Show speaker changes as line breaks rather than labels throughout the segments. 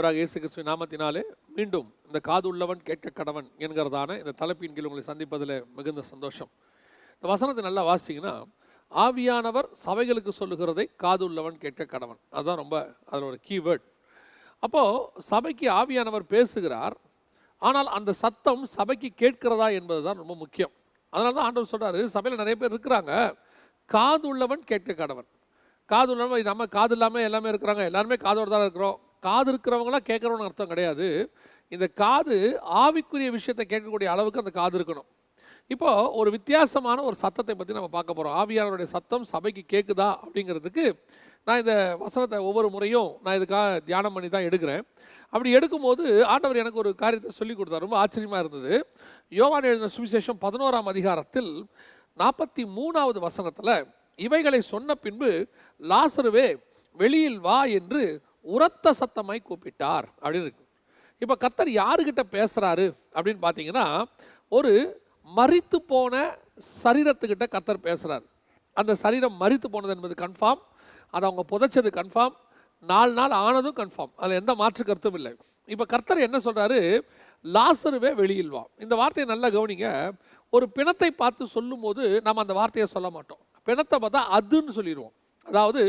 ஆண்டவராக இயேசு கிறிஸ்துவ நாமத்தினாலே மீண்டும் இந்த காது உள்ளவன் கேட்க கடவன் என்கிறதான இந்த தலைப்பின் கீழ் உங்களை சந்திப்பதில் மிகுந்த சந்தோஷம். இந்த வசனத்தை நல்லா வாசிச்சிங்கன்னா ஆவியானவர் சபைகளுக்கு சொல்லுகிறதை காது உள்ளவன் கேட்க கடவன். அதுதான் ரொம்ப அதில் ஒரு கீவேர்ட் அப்போது சபைக்கு ஆவியானவர் பேசுகிறார் ஆனால் அந்த சத்தம் சபைக்கு கேட்கிறதா என்பது தான் ரொம்ப முக்கியம். அதனால தான் ஆண்டவர் சொல்கிறார் சபையில் நிறைய பேர் இருக்கிறாங்க காது உள்ளவன் கேட்க கடவன். காது உள்ளவன் நம்ம காது இல்லாமல் எல்லாமே இருக்கிறாங்க எல்லாருமே காதோடு தான் இருக்கிறோம். காது இருக்கிறவங்களாம் கேட்குறவங்க அர்த்தம் கிடையாது. இந்த காது ஆவிக்குரிய விஷயத்தை கேட்கக்கூடிய அளவுக்கு அந்த காது இருக்கணும். இப்போது ஒரு வித்தியாசமான ஒரு சத்தத்தை பற்றி நம்ம பார்க்க போகிறோம் ஆவியானவருடைய சத்தம் சபைக்கு கேட்குதா அப்படிங்கிறதுக்கு நான் இந்த வசனத்தை ஒவ்வொரு முறையும் நான் இதுக்காக தியானம் பண்ணி தான் எடுக்கிறேன். அப்படி எடுக்கும்போது ஆண்டவர் எனக்கு ஒரு காரியத்தை சொல்லி கொடுத்தார். ரொம்ப ஆச்சரியமாக இருந்தது. யோவான் எழுதின சுவிசேஷம் பதினோராம் அதிகாரத்தில் நாற்பத்தி மூணாவது வசனத்தில் இவைகளை சொன்ன பின்பு லாசருவே வெளியில் வா என்று உரத்த சத்தமாய் கூப்பிட்டார் அப்படின்னு இருக்கு. இப்போ கர்த்தர் யாருக்கிட்ட பேசுகிறாரு அப்படின்னு பார்த்தீங்கன்னா ஒரு மறித்து போன சரீரத்துக்கிட்ட கர்த்தர் பேசுகிறார் அந்த சரீரம் மறித்து போனது என்பது கன்ஃபார்ம் அதை அவங்க புதைச்சது கன்ஃபார்ம் நாலு நாள் ஆனதும் கன்ஃபார்ம் அதில் எந்த மாற்று கருத்தும் இல்லை. இப்போ கர்த்தர் என்ன சொல்கிறாரு லாசருவே வெளியில் வா. இந்த வார்த்தையை நல்லா கவனிங்க. ஒரு பிணத்தை பார்த்து சொல்லும்போது நம்ம அந்த வார்த்தையை சொல்ல மாட்டோம். பிணத்தை பார்த்தா அதுன்னு சொல்லிடுவோம். அதாவது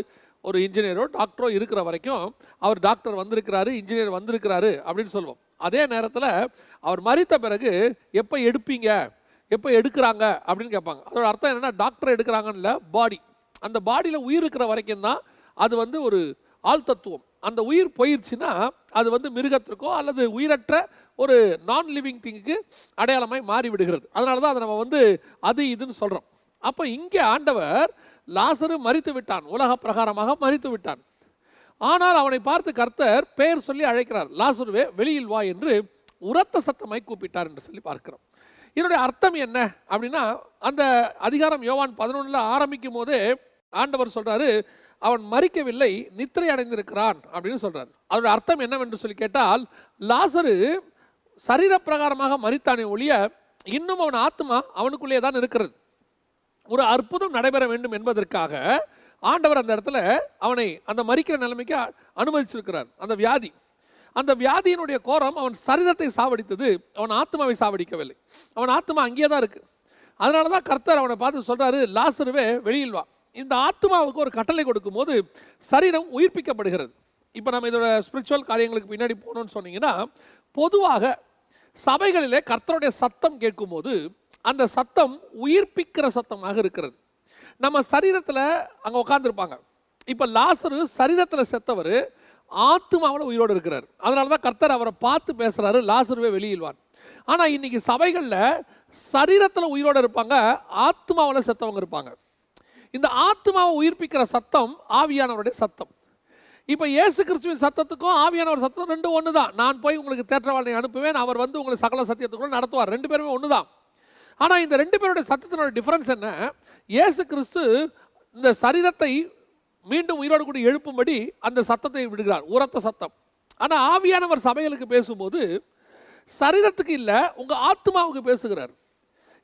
ஒரு இன்ஜினியரோ டாக்டரோ இருக்கிற வரைக்கும் அவர் டாக்டர் வந்திருக்கிறாரு இன்ஜினியர் வந்திருக்கிறாரு அப்படின்னு சொல்லுவோம் அதே நேரத்தில் அவர் மறித்த பிறகு எப்போ எடுப்பீங்க? எப்போ எடுக்கிறாங்க? அப்படின்னு கேட்பாங்க. அதோட அர்த்தம் என்னென்னா டாக்டர் எடுக்கிறாங்கன்னு இல்லை பாடி அந்த பாடியில் உயிர் இருக்கிற வரைக்கும் தான் அது வந்து ஒரு ஆள் தத்துவம். அந்த உயிர் போயிடுச்சுன்னா அது வந்து மிருகத்திற்கோ அல்லது உயிரற்ற ஒரு நான் லிவிங் திங்குக்கு அடையாளமாய் மாறி விடுகிறது அதனால தான் அதை நம்ம வந்து அது இதுன்னு சொல்கிறோம் அப்போ இங்கே ஆண்டவர் லாசரு மறித்து விட்டான். உலக பிரகாரமாக மறித்து விட்டான். ஆனால் அவனை பார்த்து கர்த்தர் பெயர் சொல்லி அழைக்கிறார். லாசருவே வெளியில் வா என்று உரத்த சத்தமாய் கூப்பிட்டார் என்று சொல்லி பார்க்கிறோம். இதனுடைய அர்த்தம் என்ன அப்படின்னா அந்த அதிகாரம் யோவான் பதினொன்றில் ஆரம்பிக்கும் போதே ஆண்டவர் சொல்கிறாரு அவன் மறிக்கவில்லை நித்திரை அடைந்திருக்கிறான் அப்படின்னு சொல்கிறார் அதனுடைய அர்த்தம் என்னவென்று சொல்லி கேட்டால் லாசரு சரீரப்பிரகாரமாக மறித்தானே ஒழிய இன்னும் அவன் ஆத்மா அவனுக்குள்ளேயே தான் இருக்கிறது. ஒரு அற்புதம் நடைபெற வேண்டும் என்பதற்காக ஆண்டவர் அந்த இடத்துல அவனை அந்த மறிக்கிற நிலைமைக்கு அனுமதிச்சிருக்கிறார். அந்த வியாதி. அந்த வியாதியினுடைய கோரம் அவன் சரீரத்தை சாவடித்தது. அவன் ஆத்மாவை சாவடிக்கவில்லை. அவன் ஆத்மா அங்கேயே தான் இருக்கு. அதனால தான் கர்த்தர் அவனை பார்த்து சொல்கிறாரு லாசருவே வெளியில் வா. இந்த ஆத்மாவுக்கு ஒரு கட்டளை கொடுக்கும்போது சரீரம் உயிர்ப்பிக்கப்படுகிறது. இப்போ நம்ம இதோட ஸ்பிரிச்சுவல் காரியங்களுக்கு பின்னாடி போகணும்னு சொன்னீங்கன்னா பொதுவாக சபைகளிலே கர்த்தருடைய சத்தம் கேட்கும்போது அந்த சத்தம் உயிர்ப்பிக்கிற சத்தமாக இருக்கிறது. நம்ம சரீரத்தில் அங்கே உட்காந்துருப்பாங்க இப்போ லாசரு சரீரத்தில் செத்தவர் ஆத்மாவில் உயிரோடு இருக்கிறார். அதனால தான் கர்த்தர் அவரை பார்த்து பேசுகிறாரு லாசருவே வெளியில்வார் ஆனால் இன்றைக்கி சபைகளில் சரீரத்தில் உயிரோடு இருப்பாங்க ஆத்மாவில் செத்தவங்க இருப்பாங்க. இந்த ஆத்மாவை உயிர்ப்பிக்கிற சத்தம் ஆவியானவருடைய சத்தம். இப்போ இயேசு கிறிஸ்துவின் சத்தத்துக்கும் ஆவியானவர் சத்தம் ரெண்டும் ஒன்று தான் நான் போய் உங்களுக்கு தேற்றவாளனை அனுப்புவேன் அவர் வந்து உங்களை சகல சத்தியத்துக்குள்ள நடத்துவார். ரெண்டு பேருமே ஒன்று தான் ஆனால் இந்த ரெண்டு பேருடைய சத்தத்தினோட டிஃப்ரென்ஸ் என்ன? ஏசு கிறிஸ்து இந்த சரீரத்தை மீண்டும் உயிரோடு கூட எழுப்பும்படி அந்த சத்தத்தை விடுகிறார். உரத்த சத்தம். ஆனால் ஆவியானவர் சபைகளுக்கு பேசும்போது சரீரத்துக்கு இல்லை உங்கள் ஆத்மாவுக்கு பேசுகிறார்.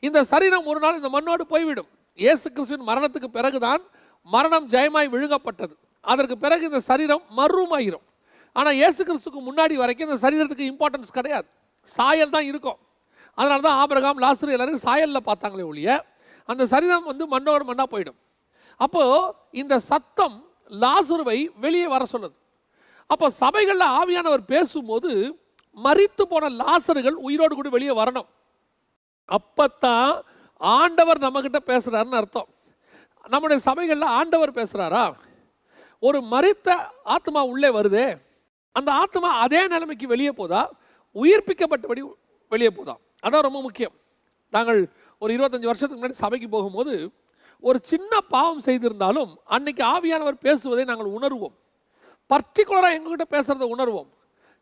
இந்த சரீரம் ஒரு நாள் இந்த மண்ணோடு போய்விடும். இயேசு கிறிஸ்துவின் மரணத்துக்கு பிறகுதான் மரணம் ஜெயமாய் விழுங்கப்பட்டது. அதற்கு பிறகு இந்த சரீரம் மர்ரூமாயிரும் ஆனால் இயேசு கிறிஸ்துக்கு முன்னாடி வரைக்கும் இந்த சரீரத்துக்கு இம்பார்ட்டன்ஸ் கிடையாது. சாயல் தான் இருக்கும். அதனால தான் ஆபிரகாம் லாசரு எல்லாரும் சாயலில் பார்த்தாங்களே ஒழிய அந்த சரீரம் வந்து மண்ணோட மண்ணாக போயிடும். அப்போது இந்த சத்தம் லாசருவை வெளியே வர சொல்லுது. அப்போ சபைகளில் ஆவியானவர் பேசும்போது மறித்து போன லாசர்கள் உயிரோடு கூட வெளியே வரணும். அப்பத்தான் ஆண்டவர் நம்மக்கிட்ட பேசுகிறாருன்னு அர்த்தம். நம்முடைய சபைகளில் ஆண்டவர் பேசுகிறாரா ஒரு மறித்த ஆத்மா உள்ளே வருதே அந்த ஆத்மா அதே நிலைமைக்கு வெளியே போதா? உயிர்ப்பிக்கப்பட்டபடி வெளியே போதா? அதான் ரொம்ப முக்கியம். நாங்கள் ஒரு இருபத்தஞ்சி வருஷத்துக்கு முன்னாடி சபைக்கு போகும்போது ஒரு சின்ன பாவம் செய்திருந்தாலும் அன்னைக்கு ஆவியானவர் பேசுவதை நாங்கள் உணர்வோம். பர்டிகுலராக எங்ககிட்ட பேசுகிறத உணர்வோம்.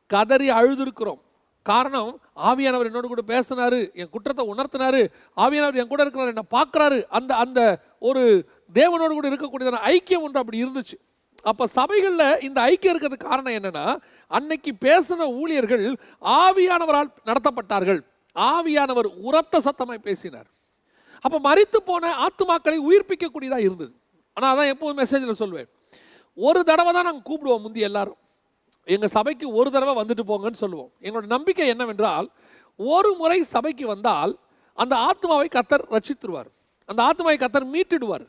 கதறி அழுதுருக்கிறோம். காரணம் ஆவியானவர் என்னோட கூட பேசினாரு என் குற்றத்தை உணர்த்தினாரு ஆவியானவர் என் கூட இருக்கிறார் என்னை பார்க்குறாரு அந்த அந்த ஒரு தேவனோடு கூட இருக்கக்கூடியதான ஐக்கியம் ஒன்று அப்படி இருந்துச்சு. அப்போ சபைகளில் இந்த ஐக்கியம் இருக்கிறதுக்கு காரணம் என்னென்னா அன்னைக்கு பேசின ஊழியர்கள் ஆவியானவரால் நடத்தப்பட்டார்கள். ஆவியானவர் உரத்த சத்தமாய் பேசினார். அப்போ மறித்து போன ஆத்துமாக்களை உயிர்ப்பிக்கக்கூடியதாக இருந்தது. ஆனால் அதான் எப்போதும் மெசேஜில் சொல்வேன். ஒரு தடவை தான் நாங்கள் கூப்பிடுவோம் முந்தி எல்லாரும். எங்கள் சபைக்கு ஒரு தடவை வந்துட்டு போங்கன்னு சொல்லுவோம். எங்களோட நம்பிக்கை என்னவென்றால் ஒரு முறை சபைக்கு வந்தால் அந்த ஆத்மாவை கத்தர் ரட்சித்துருவார். அந்த ஆத்மாவை கத்தர் மீட்டுடுவார்.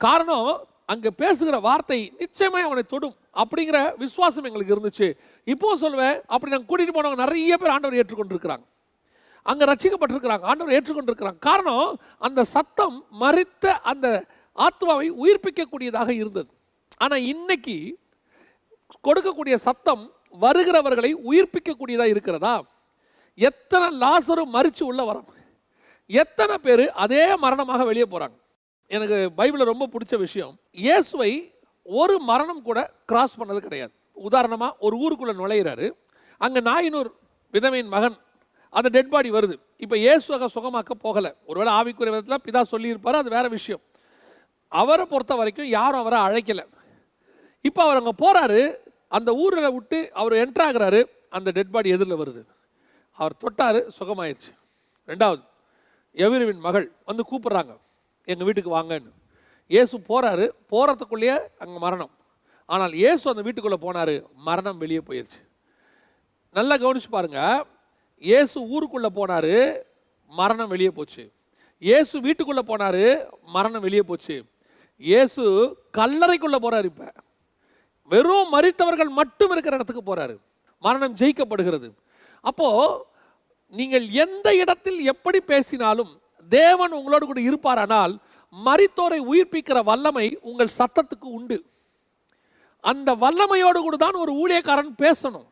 காரணம் அங்கே பேசுகிற வார்த்தை நிச்சயமாக அவனை தொடும் அப்படிங்கிற விசுவாசம் எங்களுக்கு இருந்துச்சு. இப்போ சொல்லுவேன் அப்படி நாங்கள் கூட்டிகிட்டு போனவங்க நிறைய பேர் ஆண்டவர் ஏற்றுக்கொண்டிருக்கிறாங்க. அங்கே ரட்சிக்கப்பட்டிருக்கிறாங்க. ஆண்டவர் ஏற்றுக்கொண்டிருக்கிறாங்க. காரணம் அந்த சத்தம் மறித்த அந்த ஆத்மாவை உயிர்ப்பிக்கக்கூடியதாக இருந்தது. ஆனால் இன்னைக்கு கொடுக்கக்கூடிய சத்தம் வருகிறவர்களை உயிர்ப்பிக்கக்கூடியதாக இருக்கிறதா? எத்தனை லாசரும் மறித்து உள்ள வரோம். எத்தனை பேர் அதே மரணமாக வெளியே போகிறாங்க எனக்கு பைபிளில் ரொம்ப பிடிச்ச விஷயம். இயேசுவை ஒரு மரணம் கூட கிராஸ் பண்ணது கிடையாது. உதாரணமாக ஒரு ஊருக்குள்ளே நுழையிறாரு. அங்கே நாயினூர் விதவையின் மகன் அந்த டெட் பாடி வருது. இப்போ இயேசுவாக சுகமாக்க போகலை. ஒருவேளை ஆவிக்குரிய விதத்தில் பிதா சொல்லியிருப்பாரு அது வேறு விஷயம். அவரை பொறுத்த வரைக்கும் யாரும் அவரை அழைக்கலை. இப்போ அவர் அங்கே போகிறாரு அந்த ஊரில் விட்டு அவர் என்ட்ரு அந்த டெட் பாடி எதிரில் வருது. அவர் தொட்டார் சுகமாயிருச்சு. ரெண்டாவது எவிரவின் மகள் வந்து கூப்பிட்றாங்க. எங்கள் வீட்டுக்கு வாங்கன்னு. இயேசு போகிறாரு போகிறதுக்குள்ளேயே அங்கே மரணம். ஆனால் இயேசு அந்த வீட்டுக்குள்ளே போனார். மரணம் வெளியே போயிடுச்சு நல்லா கவனிச்சு பாருங்கள் இயேசு ஊருக்குள்ளே போனார் மரணம் வெளியே போச்சு. இயேசு வீட்டுக்குள்ளே போனார் மரணம் வெளியே போச்சு. இயேசு கல்லறைக்குள்ளே போகிறார் இப்போ. வெறும் மறித்தவர்கள் மட்டும் இருக்கிற இடத்துக்கு போகிறாரு மரணம் ஜெயிக்கப்படுகிறது. அப்போது நீங்கள் எந்த இடத்தில் எப்படி பேசினாலும் தேவன் உங்களோடு கூட இருப்பாரானால் மறித்தோரை உயிர்ப்பிக்கிற வல்லமை உங்கள் சத்தத்துக்கு உண்டு. அந்த வல்லமையோடு கூட தான் ஒரு ஊழியக்காரன் பேசணும்.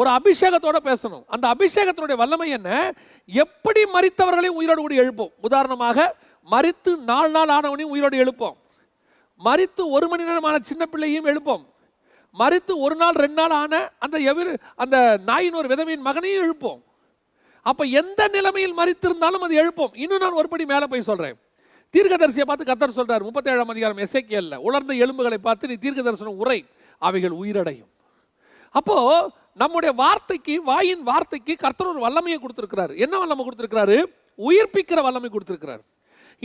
ஒரு அபிஷேகத்தோட பேசணும். அந்த அபிஷேகத்தினுடைய வல்லமை என்ன? எப்படி மறித்தவர்களையும் உயிரோடு கூட எழுப்போம்? உதாரணமாக மறித்து நாலு நாள் ஆனவனையும் உயிரோடு எழுப்போம். மறித்து ஒரு மணி நேரமான சின்ன பிள்ளையும் எழுப்போம். மறித்து ஒரு நாள் ரெண்டு நாள் ஆன அந்த எவிர் அந்த நாயின் ஒரு விதவையின் மகனையும் எழுப்போம். அப்போ எந்த நிலைமையில் மறித்திருந்தாலும் அது எழுப்போம். இன்னும் நான் ஒருபடி மேலே போய் சொல்கிறேன் தீர்க்கதரிசியை பார்த்து கத்தர் சொல்கிறார் முப்பத்தேழாம் அதிகாரம் எசைக்கியல்ல உலர்ந்த எலும்புகளை பார்த்து நீ தீர்க்க தரிசனம் உரை அவைகள் உயிரடையும். அப்போது நம்முடைய வார்த்தைக்கு வாயின் வார்த்தைக்கு கர்த்தர் ஒரு வல்லமையை கொடுத்திருக்கிறார். என்ன வல்லமை கொடுத்துருக்கிறாரு? உயிர்ப்பிக்கிற வல்லமை கொடுத்துருக்கிறார்.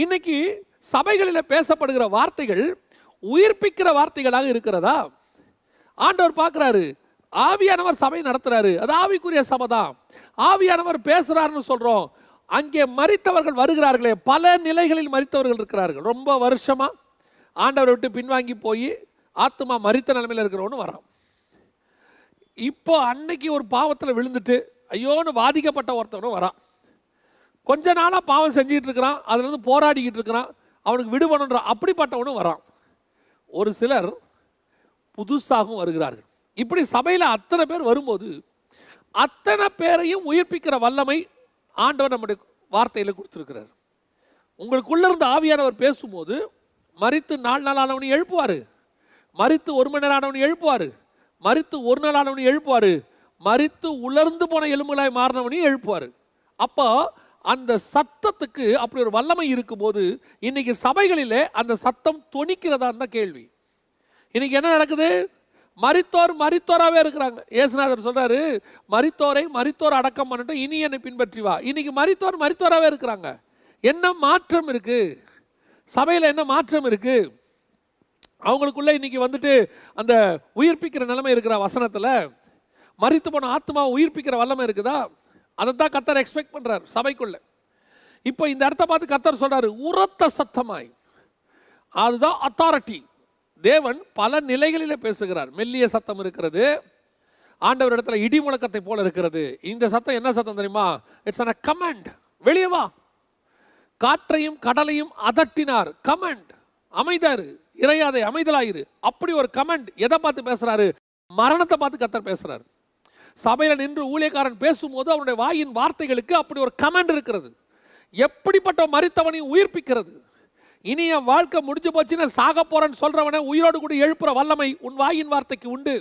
இன்னைக்கு சபைகளில் பேசப்படுகிற வார்த்தைகள் உயிர்ப்பிக்கிற வார்த்தைகளாக இருக்கிறதா? ஆண்டவர் பார்க்குறாரு ஆவியானவர் சபை நடத்துகிறாரு அது ஆவிக்குரிய சபை தான். ஆவியானவர் பேசுகிறாருன்னு சொல்கிறோம் அங்கே மறித்தவர்கள் வருகிறார்களே பல நிலைகளில் மறித்தவர்கள் இருக்கிறார்கள். ரொம்ப வருஷமாக ஆண்டவரை விட்டு பின்வாங்கி போய் ஆத்மா மரித்த நிலைமையில் இருக்கிறவனு வரான். இப்போ அன்னைக்கு ஒரு பாவத்தில் விழுந்துட்டு ஐயோன்னு பாதிக்கப்பட்ட ஒருத்தவனும் வரான். கொஞ்ச நாளாக பாவம் செஞ்சுட்டு இருக்கிறான் அதுலேருந்து போராடிக்கிட்டு இருக்கிறான் அவனுக்கு விடுபணுன்ற அப்படிப்பட்டவனும் வரான். ஒரு சிலர் புதுசாகவும் வருகிறார்கள். இப்படி சபையில் அத்தனை பேர் வரும்போது அத்தனை பேரையும் உயிர்ப்பிக்கிற வல்லமை ஆண்டவர் நம்முடைய வார்த்தையில் கொடுத்துருக்கிறார். உங்களுக்குள்ளே இருந்த ஆவியானவர் பேசும்போது மறித்து நாலு நாள் ஆனவனை எழுப்புவார். மறித்து ஒரு மணி நேரம் ஆனவனை எழுப்புவார். மறித்து ஒரு நாள் ஆனவனையும் எழுப்புவார். மறித்து உலர்ந்து போன எலும்புகளாய் மாறினவனையும் எழுப்புவார். அப்போ அந்த சத்தத்துக்கு அப்படி ஒரு வல்லமை இருக்கும்போது இன்னைக்கு சபைகளிலே அந்த சத்தம் தொனிக்கிறதா கேள்வி. இன்னைக்கு என்ன நடக்குது? மரித்தோர் மரித்தோராகவே இருக்கிறாங்க. ஏசுநாதர் சொல்கிறாரு மரித்தோரை மரித்தோர் அடக்கம் பண்ணட்டும் இனி என்னை பின்பற்றி வா. இன்னைக்கு மரித்தோர் மரித்தோராகவே இருக்கிறாங்க. என்ன மாற்றம் இருக்கு? சபையில் என்ன மாற்றம் இருக்கு? அவங்களுக்குள்ள இன்னைக்கு வந்துட்டு அந்த உயிர்ப்பிக்கிற நிலைமை இருக்கிற வசனத்தில் மறித்து போன ஆத்மாவை உயிர்ப்பிக்கிற வல்லமை இருக்குதா? அதை தான் கத்தர் எக்ஸ்பெக்ட் பண்ணுறார் சபைக்குள்ளே. இப்போ இந்த இடத்த பார்த்து கத்தர் சொல்கிறார் உரத்த சத்தமாய். அதுதான் அத்தாரிட்டி தேவன் பல நிலைகளிலே பேசுகிறார். மெல்லிய சத்தம் இருக்கிறது ஆண்டவர் இடத்துல இடி முழக்கத்தை போல இருக்கிறது. இந்த சத்தம் என்ன சத்தம் தெரியுமா? இட்ஸ் அன் கமெண்ட் வெளியே வா. காற்றையும் கடலையும் அதட்டினார். கமெண்ட் அமைதாரு. இறையாதை அமைதலாயிரு. அப்படி ஒரு கமெண்ட் எதை பார்த்து பேசுறாரு? மரணத்தை பார்த்து கத்தர் பேசுறாரு. சபையில் நின்று ஊழியக்காரன் பேசும்போது அவனுடைய வாயின் வார்த்தைகளுக்கு அப்படி ஒரு கமெண்ட் இருக்கிறது. எப்படிப்பட்ட மறித்தவனையும் உயிர்ப்பிக்கிறது. இனி என் வாழ்க்கை முடிஞ்சு போச்சுன்னு சாக போறேன்னு சொல்றவனை உயிரோடு கூட எழுப்புற வல்லமை உன் வாயின் வார்த்தைக்கு உண்டு.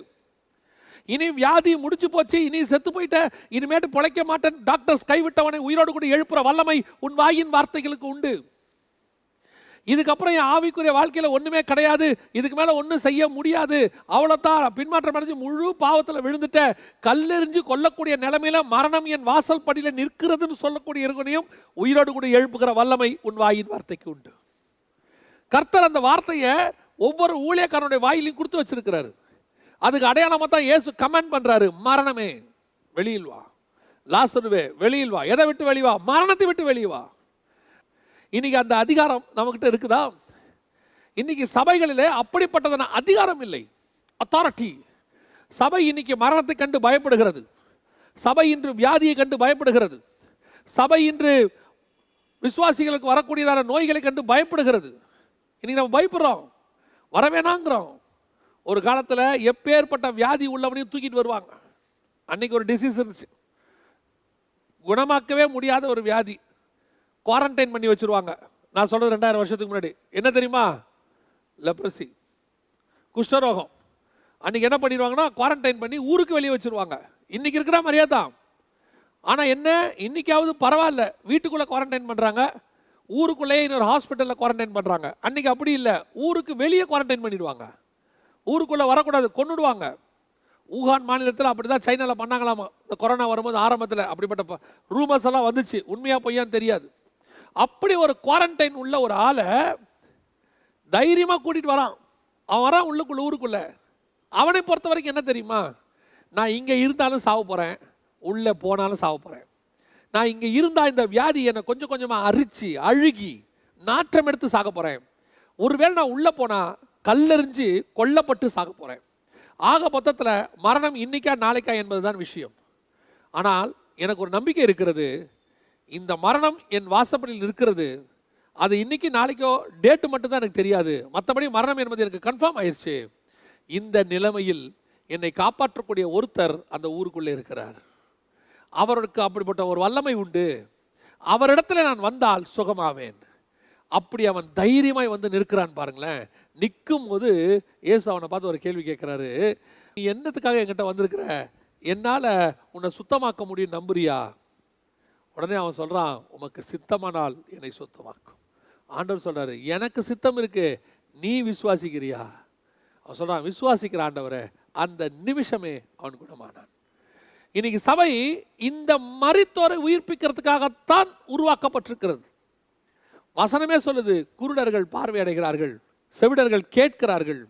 இனி வியாதி முடிச்சு போச்சு இனி செத்து போயிட்ட இனிமேட்டு பிழைக்க மாட்டேன். டாக்டர்ஸ் கைவிட்டவனை உயிரோடு கூட எழுப்புற வல்லமை உன் வாயின் வார்த்தைகளுக்கு உண்டு. இதுக்கப்புறம் என் ஆவிக்குரிய வாழ்க்கையில் ஒன்றுமே கிடையாது. இதுக்கு மேலே ஒன்றும் செய்ய முடியாது. அவ்வளோதான் பின்மாற்றம் அடைஞ்சு முழு பாவத்தில் விழுந்துட்ட கல்லெறிஞ்சு கொல்லக்கூடிய நிலைமையில் மரணம் என் வாசல் படியில் நிற்கிறதுன்னு சொல்லக்கூடிய இருக்கனையும் உயிரோடு கூட எழுப்புகிற வல்லமை உன் வாயின் வார்த்தைக்கு உண்டு. கர்த்தர் அந்த வார்த்தையை ஒவ்வொரு ஊழியக்காரனுடைய வாயிலையும் கொடுத்து வச்சிருக்கிறாரு. அதுக்கு அடையாளமாக தான் இயேசு கமெண்ட் பண்ணுறாரு மரணமே வெளியில் வா. லாசருவே வெளியில் வா. எதை விட்டு வெளிவா மரணத்தை விட்டு வெளியே வா. இன்னைக்கு அந்த அதிகாரம் நம்மக்கிட்ட இருக்குதா? இன்னைக்கு சபைகளிலே அப்படிப்பட்டதான அதிகாரம் இல்லை. அத்தாரிட்டி சபை இன்னைக்கு மரணத்தை கண்டு பயப்படுகிறது. சபை இன்று வியாதியை கண்டு பயப்படுகிறது. சபை இன்று விசுவாசிகளுக்கு வரக்கூடியதான நோய்களை கண்டு பயப்படுகிறது. இன்னைக்கு நம்ம பயப்படுறோம். வரவேணாங்கிறோம். ஒரு காலத்தில் எப்பேற்பட்ட வியாதி உள்ளவனையும் தூக்கிட்டு வருவாங்க. அன்னைக்கு ஒரு டிசீஸ் இருந்துச்சு. குணமாக்கவே முடியாத ஒரு வியாதி. குவாரண்டைன் பண்ணி வச்சுருவாங்க. நான் சொல்கிறது ரெண்டாயிரம் வருஷத்துக்கு முன்னாடி. என்ன தெரியுமா? லெப்ரசி குஷ்டரோகம். அன்றைக்கி என்ன பண்ணிடுவாங்கன்னா குவாரண்டைன் பண்ணி ஊருக்கு வெளியே வச்சுருவாங்க. இன்றைக்கி இருக்கிற மாதிரியே தான். ஆனால் என்ன? இன்னைக்காவது பரவாயில்ல. வீட்டுக்குள்ளே குவாரண்டைன் பண்ணுறாங்க ஊருக்குள்ளேயே இன்னொரு ஹாஸ்பிட்டலில் குவாரண்டைன் பண்ணுறாங்க அன்றைக்கி அப்படி இல்லை. ஊருக்கு வெளியே குவாரண்டைன் பண்ணிடுவாங்க. ஊருக்குள்ளே வரக்கூடாது. கொன்னுடுவாங்க. ஊகான் மாநிலத்தில் அப்படி தான் சைனாவில் பண்ணாங்களாமா? இந்த கொரோனா வரும்போது ஆரம்பத்தில் அப்படிப்பட்ட ரூமர்ஸ் எல்லாம் வந்துச்சு. உண்மையாக பொய்யான்னு தெரியாது. அப்படி ஒரு குவாரண்டைன் உள்ள ஒரு ஆளை தைரியமாக கூட்டிகிட்டு வரான். அவன் வரான் உள்ளுக்குள்ள ஊருக்குள்ள. அவனை பொறுத்த வரைக்கும் என்ன தெரியுமா? நான் இங்கே இருந்தாலும் சாவ போகிறேன் உள்ளே போனாலும் சாவ போகிறேன் நான் இங்கே இருந்தால் இந்த வியாதி என்னை கொஞ்சம் கொஞ்சமாக அரிச்சு அழுகி நாற்றம் எடுத்து சாக போகிறேன் ஒருவேளை நான் உள்ளே போனால் கல்லெறிஞ்சு கொல்லப்பட்டு சாக போகிறேன் ஆக மொத்தத்தில் மரணம் இன்னைக்கா நாளைக்கா என்பதுதான் விஷயம். ஆனால் எனக்கு ஒரு நம்பிக்கை இருக்கிறது இந்த மரணம் என் வாசப்படியில் இருக்கிறது. அது இன்னைக்கு நாளைக்கோ டேட்டு மட்டும்தான் எனக்கு தெரியாது. மற்றபடி மரணம் என்பது எனக்கு கன்ஃபார்ம் ஆயிடுச்சு இந்த நிலைமையில் என்னை காப்பாற்றக்கூடிய ஒருத்தர் அந்த ஊருக்குள்ளே இருக்கிறார். அவருக்கு அப்படிப்பட்ட ஒரு வல்லமை உண்டு. அவரிடத்துல நான் வந்தால் சுகமாவேன். அப்படி அவன் தைரியமாய் வந்து நிற்கிறான் பாருங்களேன். நிற்கும் போது இயேசு அவனை பார்த்து ஒரு கேள்வி கேட்குறாரு. நீ என்னத்துக்காக என்கிட்ட வந்திருக்கிற? என்னால் உன்னை சுத்தமாக்க முடியும் நம்புறியா? உடனே அவன் சொல்கிறான் உமக்கு சித்தமானால் என்னை சுத்தமாக்கும். ஆண்டவர் சொல்றாரு எனக்கு சித்தம் இருக்கு நீ விசுவாசிக்கிறியா? அவன் சொல்றான் விசுவாசிக்கிற ஆண்டவரை அந்த நிமிஷமே அவன் குணமானான். இன்னைக்கு சபை இந்த மரித்தோரை உயிர்ப்பிக்கிறதுக்காகத்தான் உருவாக்கப்பட்டிருக்கிறது. வசனமே சொல்லுது குருடர்கள் பார்வையடைகிறார்கள் செவிடர்கள் கேட்கிறார்கள்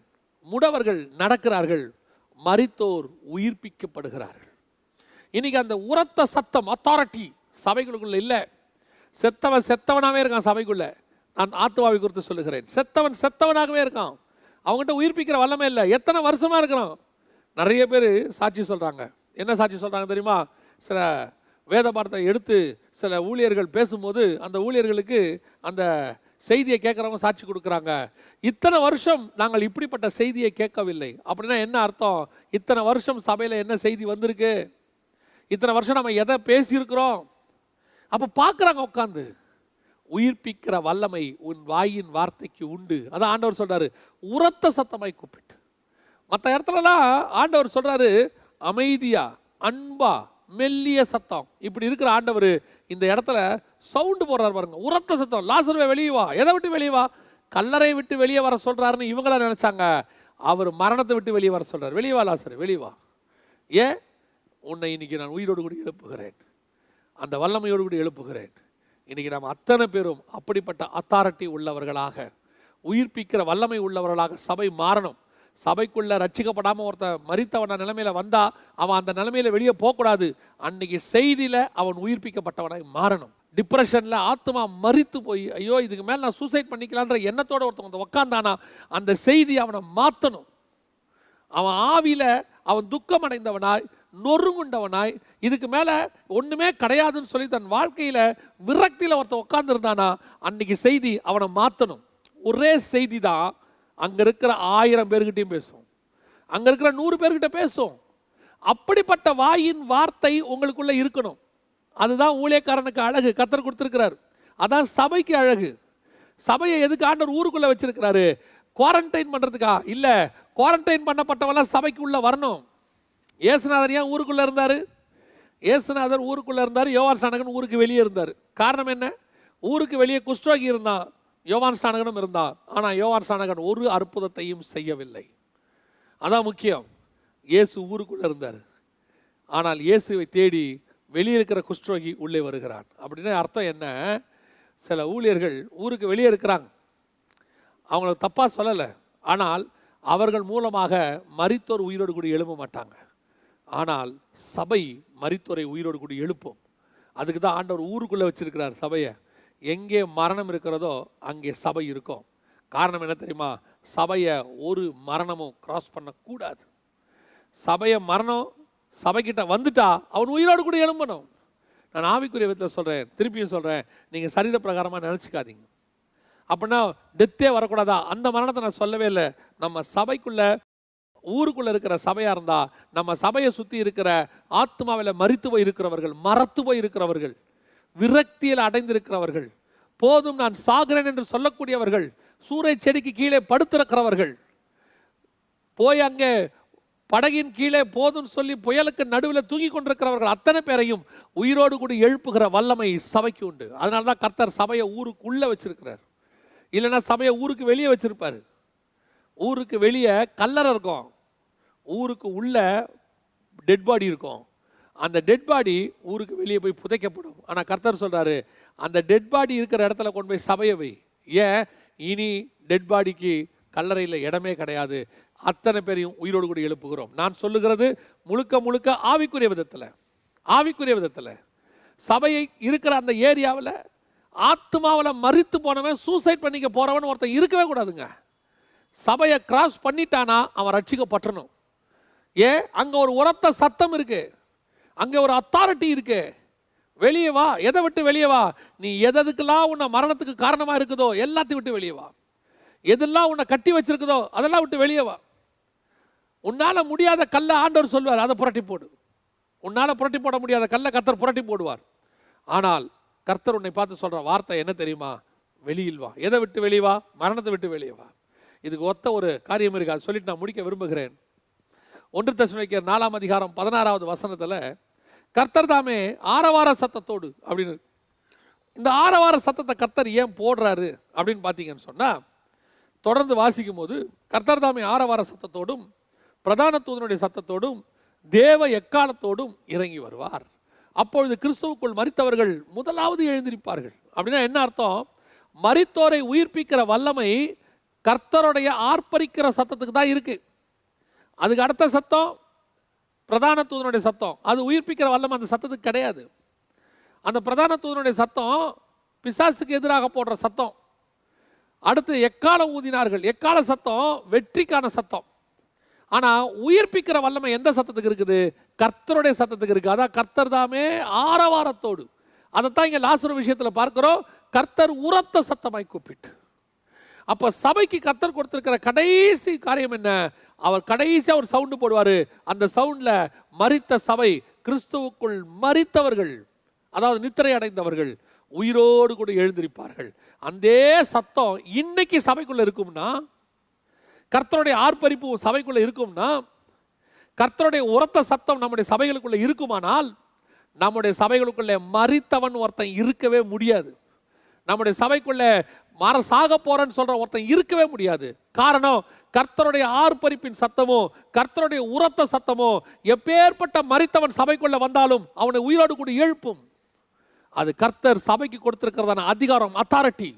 முடவர்கள் நடக்கிறார்கள் மரித்தோர் உயிர்ப்பிக்கப்படுகிறார்கள். இன்னைக்கு அந்த உரத்த சத்தம் அத்தாரிட்டி சபைகளுக்குள்ள இல்லை. செத்தவன் செத்தவனாகவே இருக்கான் சபைக்குள்ளே. நான் ஆத்மாவை குறித்து சொல்லுகிறேன். செத்தவன் செத்தவனாகவே இருக்கான். அவங்ககிட்ட உயிர்ப்பிக்கிற வல்லமே இல்லை. எத்தனை வருஷமா இருக்கிறான்? நிறைய பேர் சாட்சி சொல்கிறாங்க என்ன சாட்சி சொல்கிறாங்க தெரியுமா? சில வேத பாடத்தை எடுத்து சில ஊழியர்கள் பேசும்போது அந்த ஊழியர்களுக்கு அந்த செய்தியை கேட்குறவங்க சாட்சி கொடுக்குறாங்க. இத்தனை வருஷம் நாங்கள் இப்படிப்பட்ட செய்தியை கேட்கவில்லை. அப்படின்னா என்ன அர்த்தம்? இத்தனை வருஷம் சபையில் என்ன செய்தி வந்திருக்கு? இத்தனை வருஷம் நம்ம எதை பேசியிருக்கிறோம்? அப்போ பார்க்குறாங்க உட்காந்து உயிர்ப்பிக்கிற வல்லமை உன் வாயின் வார்த்தைக்கு உண்டு. அதான் ஆண்டவர் சொல்கிறாரு உரத்த சத்தமாய் கூப்பிட்டு. மற்ற இடத்துலலாம் ஆண்டவர் சொல்கிறாரு அமைதியா அன்பா மெல்லிய சத்தம். இப்படி இருக்கிற ஆண்டவர் இந்த இடத்துல சவுண்டு போடுறாரு பாருங்க. உரத்த சத்தம் லாசருவே வெளியே வா எதை விட்டு வெளியே வா? கல்லறை விட்டு வெளியே வர சொல்கிறாருன்னு இவங்களாம் நினச்சாங்க. அவர் மரணத்தை விட்டு வெளியே வர சொல்கிறார் வெளியே வா லாசர் வெளியே வா. ஏன்? உன்னை இன்னைக்கு நான் உயிரோடு கூட எழுப்புகிறேன். அந்த வல்லமையோடு கூட எழுப்புகிறேன். இன்றைக்கி நாம் அத்தனை பேரும் அப்படிப்பட்ட அத்தாரிட்டி உள்ளவர்களாக உயிர்ப்பிக்கிற வல்லமை உள்ளவர்களாக சபை மாறணும். சபைக்குள்ளே ரட்சிக்கப்படாமல் ஒருத்தன் மறித்தவன நிலைமையில் வந்தால் அவன் அந்த நிலைமையில் வெளியே போகக்கூடாது. அன்னைக்கு செய்தியில் அவன் உயிர்ப்பிக்கப்பட்டவனாய் மாறணும். டிப்ரெஷனில் ஆத்மா மறித்து போய் ஐயோ இதுக்கு மேலே நான் சூசைட் பண்ணிக்கலான்ற எண்ணத்தோட ஒருத்தன் வந்து உக்காந்தானா அந்த செய்தி அவனை மாற்றணும் அவன் ஆவியில் அவன் துக்கம் அடைந்தவனாய் நொறுங்குண்டவனாய் இதுக்கு மேலே ஒன்றுமே கிடையாதுன்னு சொல்லி தன் வாழ்க்கையில் விரக்தியில் ஒருத்தன் உட்காந்துருந்தானா அன்னைக்கு செய்தி அவனை மாற்றணும் ஒரே செய்தி தான் அங்கே இருக்கிற ஆயிரம் பேர்கிட்டையும் பேசும். அங்கே இருக்கிற நூறு பேர்கிட்ட பேசும். அப்படிப்பட்ட வாயின் வார்த்தை உங்களுக்குள்ளே இருக்கணும். அதுதான் ஊழியக்காரனுக்கு அழகு கத்தர் கொடுத்துருக்கிறார். அதான் சபைக்கு அழகு. சபையை எதுக்கு ஆண்டவர் ஊருக்குள்ளே வச்சிருக்கிறாரு? குவாரண்டைன் பண்ணுறதுக்கா இல்லை குவாரண்டைன் பண்ணப்பட்டவெல்லாம் சபைக்குள்ளே வரணும். ஏசுநாதர் ஏன் ஊருக்குள்ளே இருந்தார்? ஏசுநாதர் ஊருக்குள்ளே இருந்தார் யோவான் ஸ்நானகன் ஊருக்கு வெளியே இருந்தார். காரணம் என்ன? ஊருக்கு வெளியே குஷ்டோகி இருந்தான் யோவான் ஸ்நானகனும் இருந்தான். ஆனால் யோவான் ஸ்நானகன் ஒரு அற்புதத்தையும் செய்யவில்லை. அதான் முக்கியம். இயேசு ஊருக்குள்ளே இருந்தார். ஆனால் இயேசுவை தேடி வெளியே இருக்கிற குஷ்டோகி உள்ளே வருகிறான். அப்படின்னு அர்த்தம் என்ன? சில ஊழியர்கள் ஊருக்கு வெளியே இருக்கிறாங்க. அவங்கள தப்பாக சொல்லலை. ஆனால் அவர்கள் மூலமாக மறித்தோர் உயிரோடு கூடி எழும்ப மாட்டாங்க ஆனால் சபை மரித்துறை உயிரோடு கூடி எழுப்பும். அதுக்கு தான் ஆண்டவர் ஊருக்குள்ளே வச்சிருக்கிறார் சபையை. எங்கே மரணம் இருக்கிறதோ அங்கே சபை இருக்கும். காரணம் என்ன தெரியுமா? சபையை ஒரு மரணமும் கிராஸ் பண்ணக்கூடாது. சபையை மரணம் சபைக்கிட்ட வந்துட்டா அவன் உயிரோடு கூட எழும்பணும். நான் ஆவிக்குரிய விதத்தில் சொல்கிறேன் திருப்பியும் சொல்கிறேன் நீங்கள் சரீர பிரகாரமாக நினச்சிக்காதீங்க. அப்படின்னா டெத்தே வரக்கூடாதா? அந்த மரணத்தை நான் சொல்லவே இல்லை. நம்ம சபைக்குள்ளே ஊருக்குள்ளே இருக்கிற சபையாக இருந்தால் நம்ம சபையை சுற்றி இருக்கிற ஆத்மாவில் மறித்து போய் இருக்கிறவர்கள் மரத்து போய் இருக்கிறவர்கள் விரக்தியில் அடைந்திருக்கிறவர்கள் போதும் நான் சாகிறேன் என்று சொல்லக்கூடியவர்கள் சூறை செடிக்கு கீழே படுத்திருக்கிறவர்கள் போய் அங்கே படகின் கீழே போதும் சொல்லி புயலுக்கு நடுவில் தூங்கி கொண்டிருக்கிறவர்கள் அத்தனை பேரையும் உயிரோடு கூட எழுப்புகிற வல்லமை சபைக்கு உண்டு. அதனால தான் கர்த்தர் சபையை ஊருக்குள்ளே வச்சிருக்கிறார். இல்லைன்னா சபையை ஊருக்கு வெளியே வச்சிருப்பாரு. ஊருக்கு வெளியே கல்லறை இருக்கும். ஊருக்கு உள்ள டெட் பாடி இருக்கும். அந்த டெட் பாடி ஊருக்கு வெளியே போய் புதைக்கப்படும். ஆனால் கர்த்தர் சொல்கிறாரு அந்த டெட் பாடி இருக்கிற இடத்துல கொண்டு போய் சபையை வை. ஏன்? இனி டெட் பாடிக்கு கல்லறையில் இடமே கிடையாது. அத்தனை பேரையும் உயிரோடு கூட எழுப்புகிறோம். நான் சொல்லுகிறது முழுக்க முழுக்க ஆவிக்குரிய விதத்தில். ஆவிக்குரிய விதத்தில். சபையை இருக்கிற அந்த ஏரியாவில் ஆத்மாவில் மறித்து போனவன் சூசைட் பண்ணிக்க போகிறவன் ஒருத்தன் இருக்கவே கூடாதுங்க. சபையை கிராஸ் பண்ணிட்டானா அவன் ரட்சிக்கப்பட்டணும் ஏன் அங்கே ஒரு உரத்த சத்தம் இருக்கு. அங்கே ஒரு அத்தாரிட்டி இருக்கு. வெளியே வா எதை விட்டு வெளியே வா? நீ எதற்கெல்லாம் உன்னை மரணத்துக்கு காரணமாக இருக்குதோ எல்லாத்தையும் விட்டு வெளியே வா. எதெல்லாம் உன்னை கட்டி வச்சிருக்குதோ அதெல்லாம் விட்டு வெளியே வா. உன்னால் முடியாத கல்லை ஆண்டவர் சொல்வார் அதை புரட்டி போடு. உன்னால் புரட்டி போட முடியாத கல்லை கர்த்தர் புரட்டி போடுவார். ஆனால் கர்த்தர் உன்னை பார்த்து சொல்கிற வார்த்தை என்ன தெரியுமா? வெளியில் வா. எதை விட்டு வெளியே வா? மரணத்தை விட்டு வெளியே வா. இதுக்கு ஒத்த ஒரு காரியம் இருக்கு. அதை சொல்லிட்டு நான் முடிக்க விரும்புகிறேன். ஒன்று தசுமைக்கர் நாலாம் அதிகாரம் பதினாறாவது வசனத்தில் கர்த்தர் தாமே ஆரவார சத்தத்தோடு அப்படின்னு. இந்த ஆரவார சத்தத்தை கர்த்தர் ஏன் போடுறாரு அப்படின்னு பார்த்தீங்கன்னு சொன்னால் தொடர்ந்து வாசிக்கும் போது கர்த்தர் தாமே ஆரவார சத்தத்தோடும் பிரதான தூதனுடைய சத்தத்தோடும் தேவ எக்காலத்தோடும் இறங்கி வருவார். அப்பொழுது கிறிஸ்துவுக்குள் மறித்தவர்கள் முதலாவது எழுந்திருப்பார்கள். அப்படின்னா என்ன அர்த்தம்? மறித்தோரை உயிர்ப்பிக்கிற வல்லமை கர்த்தருடைய ஆர்ப்பரிக்கிற சத்தத்துக்கு தான் இருக்குது அதுக்கு அடுத்த சத்தம் பிரதான தூதனுடைய சத்தம். அது உயிர்ப்பிக்கிற வல்லமை அந்த சத்தத்துக்கு கிடையாது. அந்த பிரதான தூதனுடைய சத்தம் பிசாசுக்கு எதிராக போடுற சத்தம். அடுத்து எக்காலம் ஊதினார்கள்? எக்கால சத்தம்? வெற்றிக்கான சத்தம். ஆனால் உயிர்ப்பிக்கிற வல்லமை எந்த சத்தத்துக்கு இருக்குது? கர்த்தருடைய சத்தத்துக்கு இருக்குது அதான் கர்த்தர் தாமே ஆரவாரத்தோடு. அதைத்தான் இங்கே லாசுர விஷயத்தில் பார்க்குறோம். கர்த்தர் உரத்த சத்தமாய் கூப்பிட்டு. அப்போ சபைக்கு கர்த்தர் கொடுத்துருக்கிற கடைசி காரியம் என்ன? அவர் கடைசியாக ஒரு சவுண்டு போடுவார். அந்த சவுண்ட்ல மறித்த சபை கிறிஸ்துவுக்குள் மறித்தவர்கள் அதாவது நித்திரை அடைந்தவர்கள் உயிரோடு கூட எழுந்திருப்பார்கள். அந்த சத்தம் இன்னைக்கு சபைக்குள்ளே இருக்கும்னா கர்த்தருடைய ஆர்ப்பரிப்பு சபைக்குள்ளே இருக்கும்னா கர்த்தருடைய உரத்த சத்தம் நம்முடைய சபைகளுக்குள்ளே இருக்குமானால் நம்முடைய சபைகளுக்குள்ளே மறித்தவன் ஒருத்தன் இருக்கவே முடியாது. நம்முடைய சபைக்குள்ளே மர சாக சொல்கிற ஒருத்தன் இருக்கவே முடியாது. காரணம் கர்த்தருடைய ஆர்ப்பரிப்பின் சத்தமோ கர்த்தருடைய உரத்த சத்தமோ எப்பேற்பட்ட மரித்தவன் சபைக்குள்ள வந்தாலும் அவனை உயிரோடு கூட எழுப்பும். அது கர்த்தர் சபைக்கு கொடுத்திருக்கிறதான அதிகாரம் அத்தாரிட்டி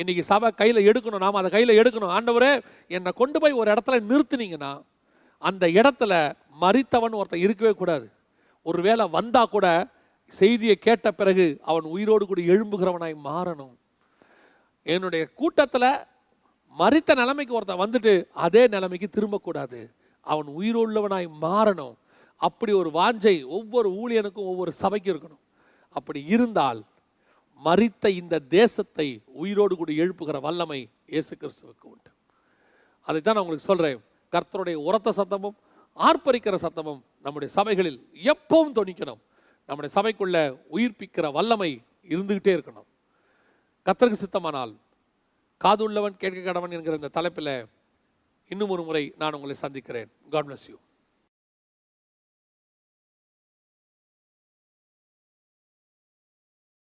இன்னைக்கு சபை கையில் எடுக்கணும் நாம் அதை கையில் எடுக்கணும். ஆண்டவரே என்னை கொண்டு போய் ஒரு இடத்துல நிறுத்துனீங்கன்னா அந்த இடத்துல மறித்தவன் ஒருத்தன் இருக்கவே கூடாது. ஒருவேளை வந்தால் கூட செய்தியை கேட்ட பிறகு அவன் உயிரோடு கூட எழும்புகிறவனாய் மாறணும். என்னுடைய கூட்டத்தில் மறித்த நிலைமைக்கு ஒருத்தன் வந்துட்டு அதே நிலைமைக்கு திரும்பக்கூடாது. அவன் உயிரோள்ளவனாய் மாறணும். அப்படி ஒரு வாஞ்சை ஒவ்வொரு ஊழியனுக்கும் ஒவ்வொரு சபைக்கும் இருக்கணும். அப்படி இருந்தால் மறித்த இந்த தேசத்தை உயிரோடு கூட எழுப்புகிற வல்லமை இயேசு கிறிஸ்துவுக்கு உண்டு. அதைத்தான் நான் உங்களுக்கு சொல்கிறேன் கர்த்தருடைய உரத்த சத்தமும் ஆர்ப்பரிக்கிற சத்தமும் நம்முடைய சபைகளில் எப்பவும் துணிக்கணும் நம்முடைய சபைக்குள்ள உயிர்ப்பிக்கிற வல்லமை இருந்துக்கிட்டே இருக்கணும். கர்த்தருக்கு சித்தமானால் காதுள்ளவன் கேட்க கடவன் என்கிற இந்த தலைப்பில் இன்னும் ஒரு முறை நான் உங்களை சந்திக்கிறேன். God bless you